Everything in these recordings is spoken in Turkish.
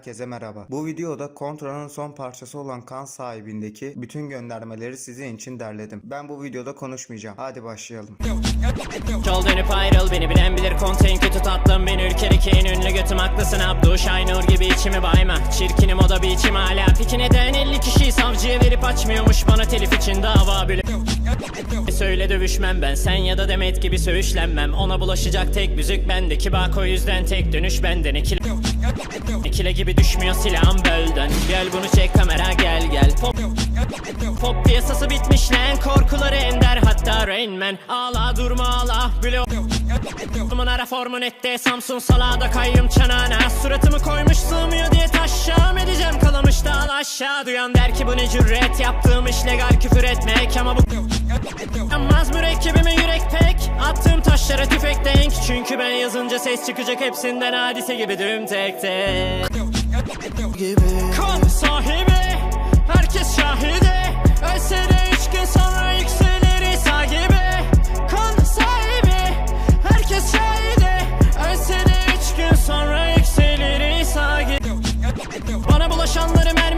Herkese merhaba. Bu videoda Contra'nın son parçası olan Kan sahibindeki bütün göndermeleri sizin için derledim. Ben bu videoda konuşmayacağım. Hadi başlayalım. Yol dönüp ayrıl beni bilen bilir konteyn kötü tatlım beni ülkedeki en ünlü götüm haklısın Abdu Şaynur gibi içimi bayma Çirkinim o da bir içim hala Peki neden 50 kişiyi savcıya verip açmıyormuş bana telif için dava bile Söyle dövüşmem ben sen ya da Demet gibi söğüşlenmem. Ona bulaşacak tek müzik bendeki bak o yüzden tek dönüş benden ikile İkile gibi düşmüyor silahım bölden. Gel bunu çek kamera gel gel. Pop Pop piyasası bitmiş lan korkuları ender. Hatta Rain Man. Ağla durma ağla. Bile Duman ara formun etti Samsun salada kayyum çanağına. Suratımı koymuş sığmıyor diye taşşam edeceğim. Kalamış dağıl aşağı. Duyan der ki bu ne cüret Yaptığım iş legal küfür etmek. Ama bu Yanmaz mürekkebime yürek pek Attığım taşlara tüfek denk. Çünkü ben yazınca ses çıkacak hepsinden hadise gibi düm tek tek. Kan sahibi Herkes şahide Ölse de üç gün sonra yükselir İsa gibi. Kan sahibi Herkes şahide Ölse de üç gün sonra yükselir İsa gibi. Bana bulaşanları mermi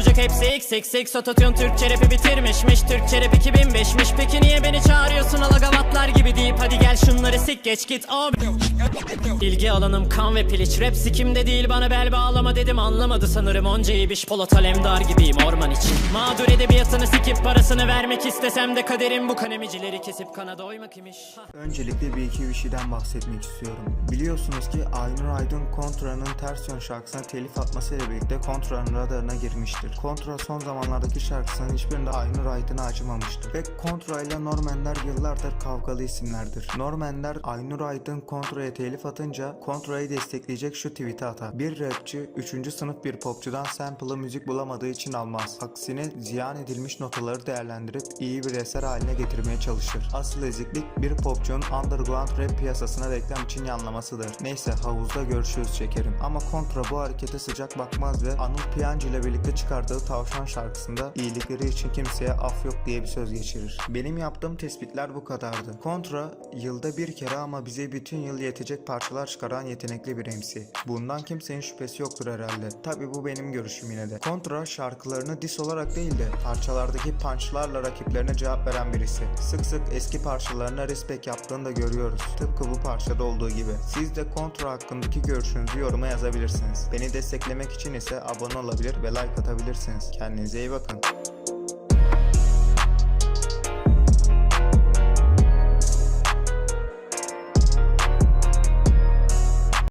olacak hepsi XXX Ototune Türkçe rapi bitirmişmiş Türkçe rap 2005'miş Peki niye beni çağırıyorsun alagavatlar gibi deyip Hadi gel şunları sik geç git. Abi İlgi alanım kan ve piliç Rap sikimde değil bana bel bağlama dedim Anlamadı sanırım onca iyi biş Polat Alemdar gibiyim orman için Mağdur edebiyatını sikip parasını vermek istesem de Kaderim bu kanemicileri kesip kana doymak imiş Öncelikle bir iki bir şeyden bahsetmek istiyorum. Biliyorsunuz ki Aynur Aydın Contra'nın ters yön şarkısına telif atmasıyla birlikte Contra'nın radarına girmiştir. Contra son zamanlardaki şarkısının hiçbirinde Aynur Aydın'a acımamıştır. Ve Contra ile Normender yıllardır kavgalı isimlerdir. Normender Aynur Aydın Contra'ya telif atınca Contra'yı destekleyecek şu tweet'i atar. Bir rapçi 3. sınıf bir popçudan sample'ı müzik bulamadığı için almaz. Aksine ziyan edilmiş notaları değerlendirip iyi bir eser haline getirmeye çalışır. Asıl eziklik bir popçunun underground rap piyasasına reklam için yanlamasıdır. Neyse havuzda görüşürüz şekerim. Ama Contra bu harekete sıcak bakmaz ve Anıl Piyancı ile birlikte çıkardığı Tavşan şarkısında iyilikleri için kimseye af yok diye bir söz geçirir. Benim yaptığım tespitler bu kadardı. Contra yılda bir kere ama bize bütün yıl yetecek parçalar çıkaran yetenekli bir MC. Bundan kimsenin şüphesi yoktur herhalde. Tabi bu benim görüşüm yine de. Contra şarkılarını diss olarak değil de parçalardaki punchlarla rakiplerine cevap veren birisi. Sık sık eski parçalarına respect yaptığını da görüyoruz. Tıpkı bu parçada olduğu gibi. Siz de Contra hakkındaki görüşünüzü yoruma yazabilirsiniz. Beni desteklemek için ise abone olabilir ve like atabilirsiniz. Kendinize iyi bakın.